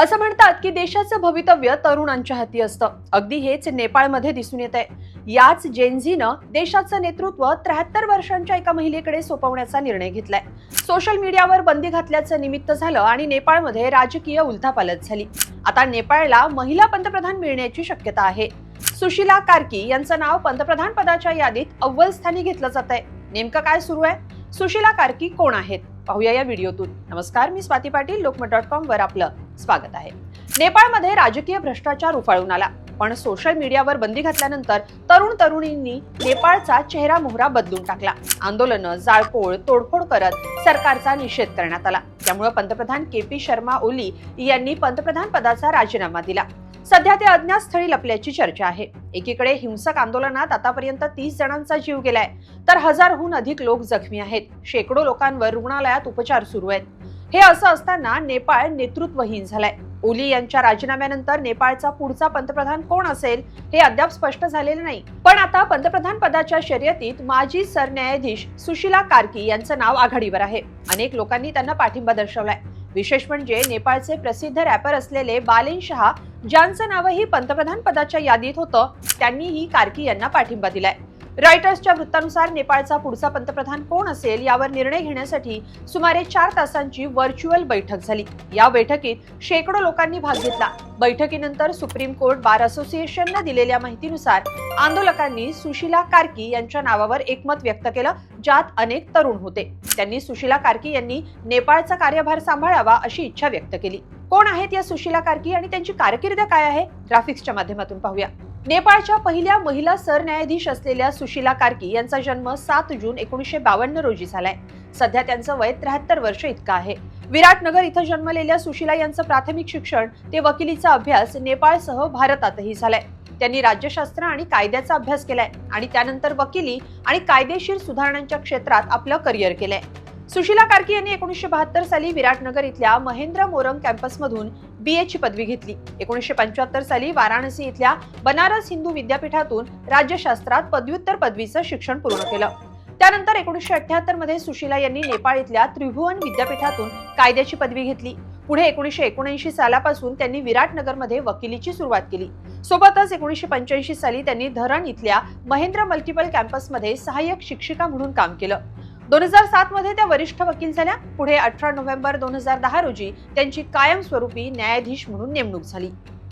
असं म्हणतात की देशाचं भवितव्य तरुणांच्या हाती असतं. अगदी हेच नेपाळमध्ये दिसून येत आहे याच जेनझीनं देशाचं नेतृत्व त्र्याहत्तर वर्षांच्या एका महिलेकडे सोपवण्याचा निर्णय घेतलाय. सोशल मीडियावर बंदी घातल्याचं निमित्त झालं आणि नेपाळमध्ये राजकीय उलथापालत झाली. आता नेपाळला महिला पंतप्रधान मिळण्याची शक्यता आहे. सुशीला कार्की यांचं नाव पंतप्रधान पदाच्या यादीत अव्वल स्थानी घेतलं जात आहे नेमकं काय सुरू आहे? सुशीला कार्की कोण आहेत? पाहूया या व्हिडिओतून. नमस्कार मी स्वाती पाटील लोकमत डॉट कॉम वर आपलं स्वागत आहे. नेपाळमध्ये राजकीय भ्रष्टाचार उफाळून आला. पण सोशल मीडियावर बंदी घातल्यानंतर तरुण तरुणींनी नेपाळचा चेहरा मोहरा बदलून टाकला. आंदोलनं जाळपोळ तोडफोड करत सरकारचा निषेध करण्यात आला. त्यामुळे पंतप्रधान के पी शर्मा ओली यांनी पंतप्रधान पदाचा राजीनामा दिला. सध्या ते अज्ञात स्थळी लपल्याची चर्चा आहे. एकीकडे हिंसक आंदोलनात आतापर्यंत तीस जणांचा जीव गेलाय तर हजारहून अधिक लोक जखमी आहेत. शेकडो लोकांवर रुग्णालयात उपचार सुरू आहेत. हे असं असताना नेपाळ नेतृत्वहीन झालाय. ओली यांच्या राजीनाम्यानंतर नेपाळचा पुढचा पंतप्रधान कोण असेल हे अद्याप स्पष्ट झालेले नाही. पण आता पंतप्रधान पदाच्या शर्यतीत माजी सरन्यायाधीश सुशीला कार्की यांचं नाव आघाडीवर आहे. अनेक लोकांनी त्यांना पाठिंबा दर्शवलाय. विशेष म्हणजे नेपाळचे प्रसिद्ध रॅपर असलेले बालेन शहा ज्यांचं नावही पंतप्रधान पदाच्या यादीत होतं त्यांनीही कार्की यांना पाठिंबा दिलाय. रॉयटर्सच्या वृत्तानुसार नेपाळचा पुढचा पंतप्रधान कोण असेल यावर निर्णय घेण्यासाठी सुमारे चार तासांची व्हर्च्युअल बैठक झाली. या बैठकीत शेकडो लोकांनी भाग घेतला. बैठकीनंतर सुप्रीम कोर्ट बार असोसिएशननं दिलेल्या माहितीनुसार आंदोलकांनी सुशीला कार्की यांच्या नावावर एकमत व्यक्त केलं ज्यात अनेक तरुण होते. त्यांनी सुशीला कार्की यांनी नेपाळचा कार्यभार सांभाळावा अशी इच्छा व्यक्त केली. कोण आहेत या सुशीला कार्की आणि त्यांची कारकीर्द काय आहे? ग्राफिक्सच्या माध्यमातून पाहूया. नेपाळच्या पहिल्या महिला सरन्यायाधीश असलेल्या सुशीला कार्की यांचा जन्म सात जून एकोणीसशे बावन्न रोजी झालाय. सध्या त्यांचं वय त्र्याहत्तर वर्ष इतकं आहे. विराटनगर इथं जन्मलेल्या सुशीला यांचं प्राथमिक शिक्षण ते वकिलीचा अभ्यास नेपाळसह भारतातही झालाय. त्यांनी राज्यशास्त्र आणि कायद्याचा अभ्यास केलाय आणि त्यानंतर वकिली आणि कायदेशीर सुधारणांच्या क्षेत्रात आपलं करिअर केलंय. सुशीला कार्की यांनी एकोणीसशे बहात्तर साली विराटनगर इथल्या महेंद्र मोरंग कॅम्पसमधून बी ची पदवी घेतली. एकोणीसशे पंच्याहत्तर साली वाराणसी इथल्या बनारस हिंदू विद्यापीठातून राज्यशास्त्रात पदव्युत्तर पदवीचं शिक्षण पूर्ण केलं. त्यानंतर एकोणीसशे अठ्याहत्तरमध्ये सुशीला यांनी नेपाळ इथल्या त्रिभुवन विद्यापीठातून कायद्याची पदवी घेतली. पुढे एकोणीसशे एकोणऐंशी सालापासून त्यांनी विराटनगरमध्ये वकिलीची सुरुवात केली. सोबतच एकोणीसशे पंच्याऐंशी साली त्यांनी धरण इथल्या महेंद्र मल्टिपल कॅम्पसमध्ये सहाय्यक शिक्षिका म्हणून काम केलं. दोन हजार सात मध्ये त्या वरिष्ठ वकील झाल्या पुढे अठरा नोव्हेंबर दोन हजार दहा रोजी त्यांची कायमस्वरूपी न्यायाधीश म्हणून नेमणूक झाली.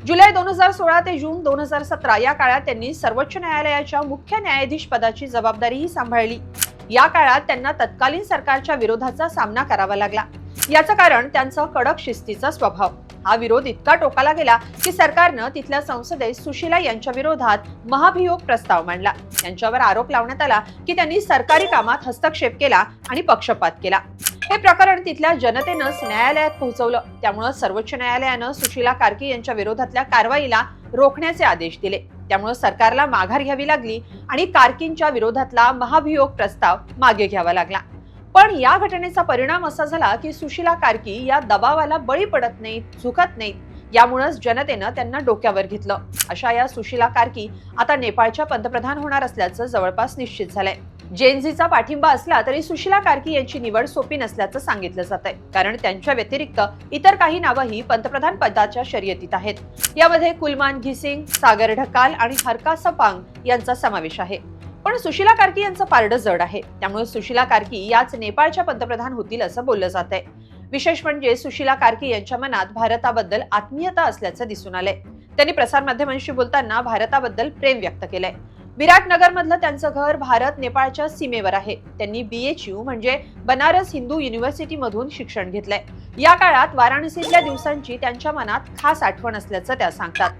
जुलै दोन हजार सोळा ते जून दोन हजार सतरा या काळात त्यांनी सर्वोच्च न्यायालयाच्या मुख्य न्यायाधीश पदाची जबाबदारीही सांभाळली. या काळात त्यांना तत्कालीन सरकारच्या विरोधाचा सामना करावा लागला. याचं कारण त्यांचा कडक शिस्तीचा स्वभाव. हा विरोध इतका टोकाला गेला की सरकारनं तिथल्या संसदेत सुशीला यांच्या विरोधात महाभियोग प्रस्ताव मांडला. त्यांच्यावर आरोप लावण्यात आला की त्यांनी सरकारी कामात हस्तक्षेप केला आणि पक्षपात केला. हे प्रकरण तिथल्या जनतेनंच न्यायालयात पोहोचवलं. त्यामुळे सर्वोच्च न्यायालयानं सुशीला कार्की यांच्या विरोधातल्या कारवाईला रोखण्याचे आदेश दिले. त्यामुळे सरकारला माघार घ्यावी लागली आणि कार्कींच्या विरोधातला महाभियोग प्रस्ताव मागे घ्यावा लागला. पण या घटनेचा परिणाम असा झाला की सुशीला कार्की या दबावाला बळी पडत नाहीत झुकत नाहीत. यामुळेच जनतेनं त्यांना डोक्यावर घेतलं. अशा या सुशीला कार्की आता नेपाळच्या पंतप्रधान होणार असल्याचं जवळपास निश्चित झालंय. जेनझीचा पाठिंबा असला तरी सुशीला कार्की यांची निवड सोपी नसल्याचं सांगितलं जात आहे कारण त्यांच्या व्यतिरिक्त इतर काही नावंही पंतप्रधान पदाच्या शर्यतीत आहेत. यामध्ये कुलमान घिसिंग सागर ढकाल आणि हरका सपांग यांचा समावेश आहे. पण सुशीला कार्की यांचं पारडं जड आहे. त्यामुळे सुशीला कार्की याच नेपाळच्या पंतप्रधान होतील असं बोललं जात आहे. विशेष म्हणजे सुशीला कार्की यांच्या मनात भारताबद्दल आत्मीयता असल्याचं दिसून आलंय. त्यांनी प्रसारमाध्यमांशी बोलताना भारताबद्दल प्रेम व्यक्त केलंय. विराटनगर मधलं त्यांचं घर भारत नेपाळच्या सीमेवर आहे. त्यांनी बीएचयू म्हणजे बनारस हिंदू युनिव्हर्सिटी मधून शिक्षण घेतलंय. या काळात वाराणसीतल्या दिवसांची त्यांच्या मनात खास आठवण असल्याचं त्या सांगतात.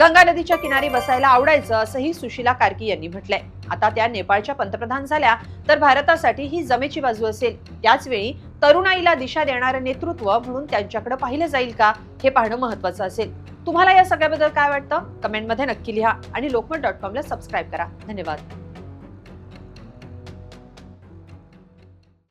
गंगा नदीच्या किनारी बसायला आवडायचं असंही सुशीला कार्की यांनी म्हटलंय. आता त्या नेपाळच्या पंतप्रधान झाल्या तर भारतासाठी ही जमेची बाजू असेल. त्याचवेळी तरुणाईला दिशा देणारं नेतृत्व म्हणून त्यांच्याकडे पाहिलं जाईल का हे पाहणं महत्वाचं असेल. तुम्हाला या सगळ्याबद्दल काय वाटतं? कमेंटमध्ये नक्की लिहा आणि लोकमत डॉट कॉमला सबस्क्राईब करा. धन्यवाद.